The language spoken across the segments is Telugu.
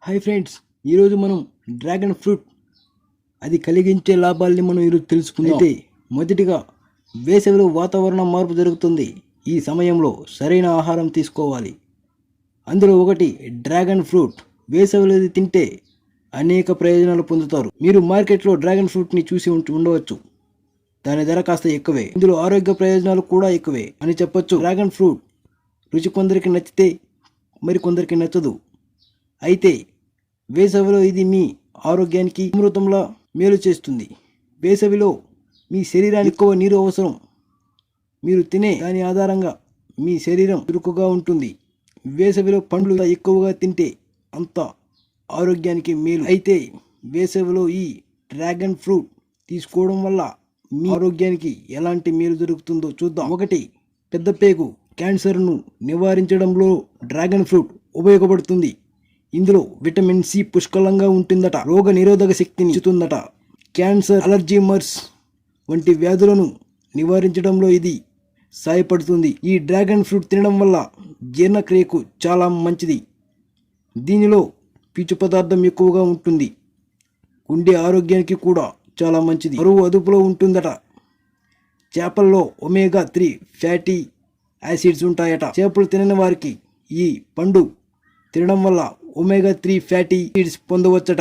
హాయ్ ఫ్రెండ్స్ ఈరోజు మనం డ్రాగన్ ఫ్రూట్ అది కలిగించే లాభాల్ని మనం ఈరోజు తెలుసుకుందాం. అయితే మొదటిగా వేసవిలో వాతావరణ మార్పు జరుగుతుంది. ఈ సమయంలో సరైన ఆహారం తీసుకోవాలి. అందులో ఒకటి డ్రాగన్ ఫ్రూట్. వేసవిలో తింటే అనేక ప్రయోజనాలు పొందుతారు. మీరు మార్కెట్లో డ్రాగన్ ఫ్రూట్ని చూసి ఉంట- ఉండవచ్చు. దాని ధర కాస్త ఎక్కువే. ఇందులో ఆరోగ్య ప్రయోజనాలు కూడా ఎక్కువే అని చెప్పొచ్చు. డ్రాగన్ ఫ్రూట్ రుచి కొందరికి నచ్చితే మరి కొందరికి నచ్చదు. అయితే వేసవిలో ఇది మీ ఆరోగ్యానికి అమృతంలా మేలు చేస్తుంది. వేసవిలో మీ శరీరానికి ఎక్కువ నీరు అవసరం. మీరు తినే దాని ఆధారంగా మీ శరీరం చురుకుగా ఉంటుంది. వేసవిలో పండ్లు ఎక్కువగా తింటే అంత ఆరోగ్యానికి మేలు. అయితే వేసవిలో ఈ డ్రాగన్ ఫ్రూట్ తీసుకోవడం వల్ల మీ ఆరోగ్యానికి ఎలాంటి మేలు జరుగుతుందో చూద్దాం. ఒకటి పెద్ద పేగు క్యాన్సర్ను నివారించడంలో డ్రాగన్ ఫ్రూట్ ఉపయోగపడుతుంది. ఇందులో విటమిన్ సి పుష్కలంగా ఉంటుందట. రోగ నిరోధక శక్తిని ఇస్తుందట క్యాన్సర్ అలర్జీమర్స్ వంటి వ్యాధులను నివారించడంలో ఇది సహాయపడుతుంది. ఈ డ్రాగన్ ఫ్రూట్ తినడం వల్ల జీర్ణక్రియకు చాలా మంచిది. దీనిలో పీచు పదార్థం ఎక్కువగా ఉంటుంది. గుండె ఆరోగ్యానికి కూడా చాలా మంచిది. బరువు అదుపులో ఉంటుందట. చేపల్లో ఒమేగా త్రీ ఫ్యాటీ యాసిడ్స్ ఉంటాయట. చేపలు తినని వారికి ఈ పండు తినడం వల్ల ఒమేగా త్రీ ఫ్యాటీ యాసిడ్స్ పొందవచ్చట.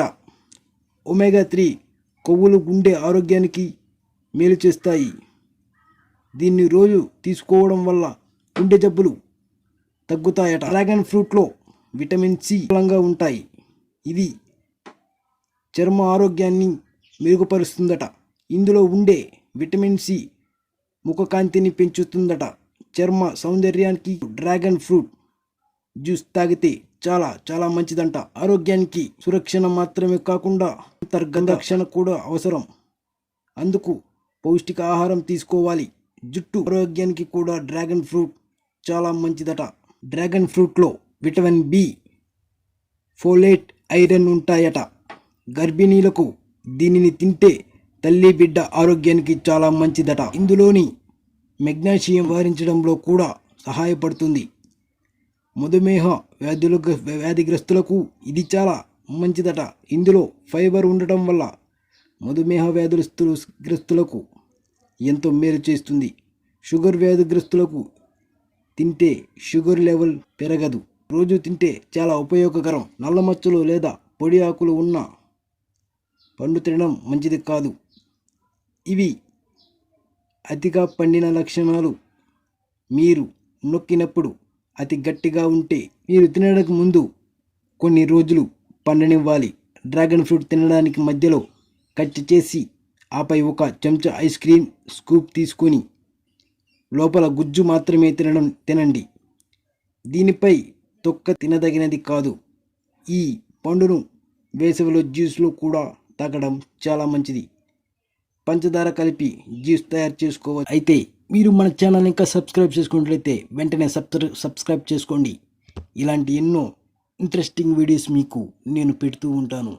ఒమేగా త్రీ కొవ్వులు గుండె ఆరోగ్యానికి మేలు చేస్తాయి. దీన్ని రోజు తీసుకోవడం వల్ల గుండె జబ్బులు తగ్గుతాయట. డ్రాగన్ ఫ్రూట్లో విటమిన్ సి బలంగా ఉంటాయి. ఇది చర్మ ఆరోగ్యాన్ని మెరుగుపరుస్తుందట. ఇందులో ఉండే విటమిన్ సి ముఖకాంతిని పెంచుతుందట. చర్మ సౌందర్యానికి డ్రాగన్ ఫ్రూట్ జ్యూస్ తాగితే చాలా చాలా మంచిదంట. ఆరోగ్యానికి సురక్షణ మాత్రమే కాకుండా అంతర్గత రక్షణ కూడా అవసరం. అందుకు పౌష్టిక ఆహారం తీసుకోవాలి. జుట్టు ఆరోగ్యానికి కూడా డ్రాగన్ ఫ్రూట్ చాలా మంచిదట. డ్రాగన్ ఫ్రూట్లో విటమిన్ బి ఫోలేట్ ఐరన్ ఉంటాయట. గర్భిణీలకు దీనిని తింటే తల్లి బిడ్డ ఆరోగ్యానికి చాలా మంచిదట. ఇందులోని మెగ్నీషియం వారించడంలో కూడా సహాయపడుతుంది. మధుమేహ వ్యాధులకు వ్యాధిగ్రస్తులకు ఇది చాలా మంచిదట. ఇందులో ఫైబర్ ఉండటం వల్ల మధుమేహ వ్యాధులస్తులు గ్రస్తులకు ఎంతో మేలు చేస్తుంది. షుగర్ వ్యాధిగ్రస్తులకు తింటే షుగర్ లెవెల్ పెరగదు. రోజు తింటే చాలా ఉపయోగకరం. నల్ల మచ్చలు లేదా పొడి ఆకులు ఉన్న పండు తినడం మంచిది కాదు. ఇవి అతిగా పండిన లక్షణాలు. మీరు నొక్కినప్పుడు అతి గట్టిగా ఉంటే మీరు తినడానికి ముందు కొన్ని రోజులు పండనివ్వాలి. డ్రాగన్ ఫ్రూట్ తినడానికి మధ్యలో కట్ చేసి ఆపై ఒక చెంచా ఐస్ క్రీమ్ స్కూప్ తీసుకొని లోపల గుజ్జు మాత్రమే తినడం తినండి. దీనిపై తొక్క తినదగినది కాదు. ఈ పండును వేసవిలో జ్యూస్లో కూడా తాగడం చాలా మంచిది. పంచదార కలిపి జ్యూస్ తయారు చేసుకోవచ్చు. అయితే మీరు మన ఛానల్ ఇంకా సబ్స్క్రైబ్ చేసుకున్నట్లయితే వెంటనే సబ్స్క్రై సబ్స్క్రైబ్ చేసుకోండి. ఇలాంటి ఎన్నో ఇంట్రెస్టింగ్ వీడియోస్ మీకు నేను పెడుతూ ఉంటాను.